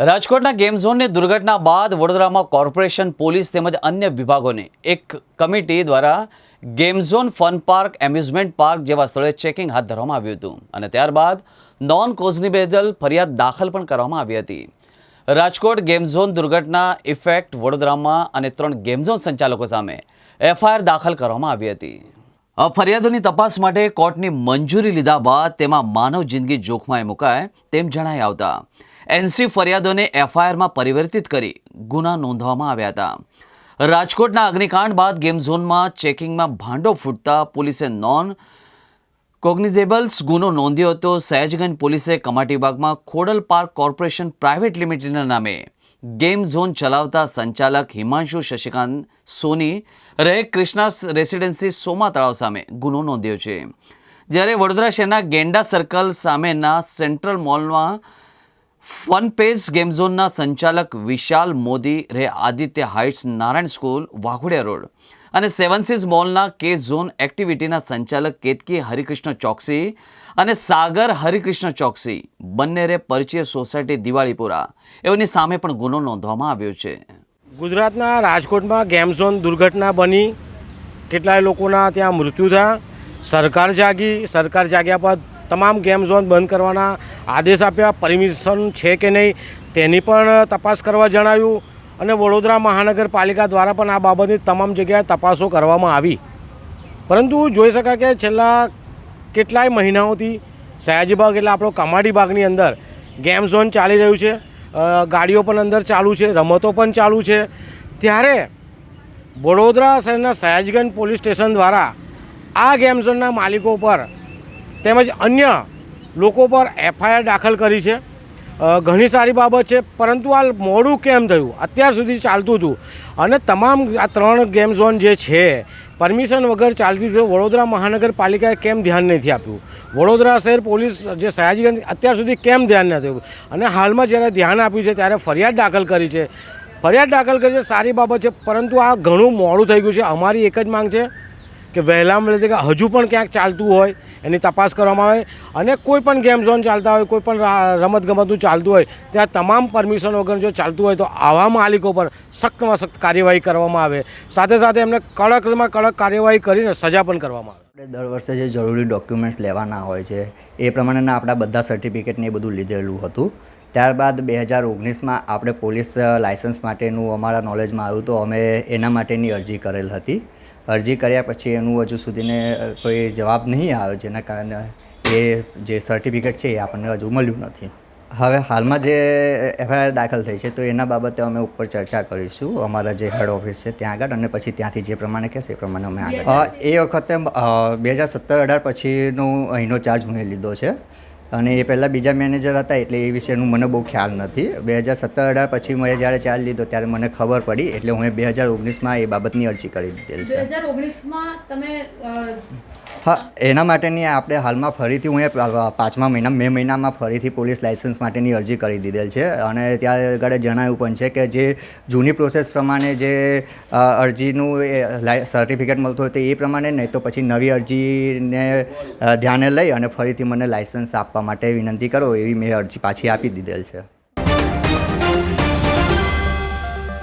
રાજકોટના ગેમ ઝોનની દુર્ઘટના બાદ વડોદરામાં કોર્પોરેશન, પોલીસ તેમજ અન્ય વિભાગોની એક કમિટી દ્વારા game zone fun park, amusement park જેવા સ્થળોએ ચેકિંગ હાથ ધરવામાં આવ્યું હતું અને ત્યારબાદ નોન કોઝનિબેજલ ફરિયાદ દાખલ પણ કરવામાં આવી હતી. રાજકોટ ગેમ ઝોન દુર્ઘટના ઇફેક્ટ વડોદરામાં અને ત્રણ ગેમ ઝોન સંચાલકો સામે એફઆઈઆર દાખલ કરવામાં આવી હતી. ફરિયાદોની તપાસ માટે કોર્ટની મંજૂરી લીધા બાદ તેમાં માનવ જિંદગી જોખમાએ મુકાય તેમ જણાઈ આવતા. એનસી ફરિયાદોને એફઆઈઆરમાં પરિવર્તિત કરી ગુના નોંધવામાં આવ્યા હતા. રાજકોટના અગ્નિકાંડ બાદ ગેમ ઝોનમાં ચેકિંગમાં ભાંડો ફૂટતા પોલીસે નોન કોગ્નિઝેબલ્સ ગુનો નોંધ્યો હતો. સહેજગંજ પોલીસે કમાટીબાગમાં ખોડલ પાર્ક કોર્પોરેશન પ્રાઇવેટ લિમિટેડના નામે ગેમ ઝોન ચલાવતા સંચાલક હિમાંશુ શશિકાંત સોની, રહે કૃષ્ણા રેસિડેન્સી સોમા તળાવ સામે ગુનો નોંધ્યો છે. જ્યારે વડોદરા શહેરના ગેંડા સર્કલ સામેના સેન્ટ્રલ મોલમાં ફનપેઝ ગેમ ઝોનના સંચાલક વિશાલ મોદી રે Aditya heights Narayan school, Waghodia road. અને સેવન સીઝ મોલના કે ઝોન એક્ટિવિટીના સંચાલક કેતકી હરિકૃષ્ણ ચોકસી અને સાગર હરિકૃષ્ણ ચોકસી. બંને રે પરિચય સોસાયટી દિવાળીપુરા. એઓની સામે પણ ગુનો નોંધવામાં આવ્યો છે. ગુજરાતના રાજકોટમાં ગેમ ઝોન દુર્ઘટના બની. કેટલાય લોકોના ત્યાં મૃત્યુ થયા. સરકાર જાગી. સરકાર જાગ્યા બાદ તમામ ગેમ ઝોન બંધ કરવાના આદેશ આપ્યા. પરમિશન છે કે નહીં તેની પણ તપાસ કરવા જણાવ્યું અને વડોદરા મહાનગરપાલિકા દ્વારા પણ આ બાબતની તમામ જગ્યાએ તપાસો કરવામાં આવી. પરંતુ જોઈ શકાય કે છેલ્લા કેટલાય મહિનાઓથી સયાજીબાગ એટલે આપણો કમાડી બાગની અંદર ગેમ ઝોન ચાલી રહ્યું છે. ગાડીઓ પણ અંદર ચાલુ છે, રમતો પણ ચાલુ છે. ત્યારે વડોદરા શહેરના સયાજગંજ પોલીસ સ્ટેશન દ્વારા આ ગેમ ઝોનના માલિકો પર તેમજ અન્ય લોકો પર એફઆઈઆર દાખલ કરી છે. ઘણી સારી બાબત છે, પરંતુ આ મોડું કેમ થયું? અત્યાર સુધી ચાલતું હતું. અને તમામ આ ત્રણ ગેમ ઝોન જે છે, પરમિશન વગર ચાલતી હતી વડોદરા મહાનગરપાલિકાએ કેમ ધ્યાન નથી આપ્યું? વડોદરા શહેર પોલીસ જે સયાજીગંજ અત્યાર સુધી કેમ ધ્યાન નથી આપ્યું? અને હાલમાં જ્યારે ધ્યાન આપ્યું છે, ત્યારે ફરિયાદ દાખલ કરી છે. ફરિયાદ દાખલ કરી છે, સારી બાબત છે, પરંતુ આ ઘણું મોડું થઈ ગયું છે. અમારી એક જ માંગ છે કે વહેલામાં વહેલી હજુ પણ ક્યાંક ચાલતું હોય એની તપાસ કરવામાં આવે. અને કોઈ પણ ગેમ ઝોન ચાલતા હોય, કોઈ પણ રમતગમતનું ચાલતું હોય, ત્યાં તમામ પરમિશન વગર જો ચાલતું હોય તો આવા માલિકો પર સખ્તમાં સખ્ત કાર્યવાહી કરવામાં આવે. સાથે સાથે એમને કડકમાં કડક કાર્યવાહી કરીને સજા પણ કરવામાં આવે. દર વર્ષે જે જરૂરી ડોક્યુમેન્ટ્સ લેવાના હોય છે, એ પ્રમાણેના આપણા બધા સર્ટિફિકેટને એ બધું લીધેલું હતું. ત્યારબાદ બે હજાર ઓગણીસમાં આપણે પોલીસ લાઇસન્સ માટેનું અમારા નોલેજમાં આવ્યું તો અમે એના માટેની અરજી કરેલ હતી. અરજી કર્યા પછી એનું હજુ સુધીને કોઈ જવાબ નહીં આવ્યો જેના કારણે એ જે સર્ટિફિકેટ છે એ આપણને હજુ મળ્યું નથી. હવે હાલમાં જે એફઆઈઆર દાખલ થઈ છે તો એના બાબતે અમે ઉપર ચર્ચા કરીશું. અમારા જે હેડ ઓફિસ છે ત્યાં આગળ અને પછી ત્યાંથી જે પ્રમાણે કહેશે એ પ્રમાણે અમે આગળ એ વખતે બે હજાર સત્તર અઢાર પછીનો અહીંનો ચાર્જ મેં લીધો છે. અને એ પહેલાં બીજા મેનેજર હતા એટલે એ વિશેનું મને બહુ ખ્યાલ નથી. બે હજાર સત્તર અઢાર પછી મેં જ્યારે ચાર્જ લીધો ત્યારે મને ખબર પડી એટલે હું બે હજાર ઓગણીસમાં એ બાબતની અરજી કરી દીધેલ બે છે હજાર ઓગણીસમાં તમે હા એના માટેની આપણે હાલમાં ફરીથી હું એ પાંચમા મહિના મે મહિનામાં ફરીથી પોલીસ લાઇસન્સ માટેની અરજી કરી દીધેલ છે. અને ત્યાં આગળ જણાવ્યું પણ છે કે જે જૂની પ્રોસેસ પ્રમાણે જે અરજીનું સર્ટિફિકેટ મળતું હોય તો એ પ્રમાણે નહીં તો પછી નવી અરજીને ધ્યાને લઈ અને ફરીથી મને લાઇસન્સ આપવા માટે વિનંતી કરો એવી મેં અરજી પાછી આપી દીધેલ છે.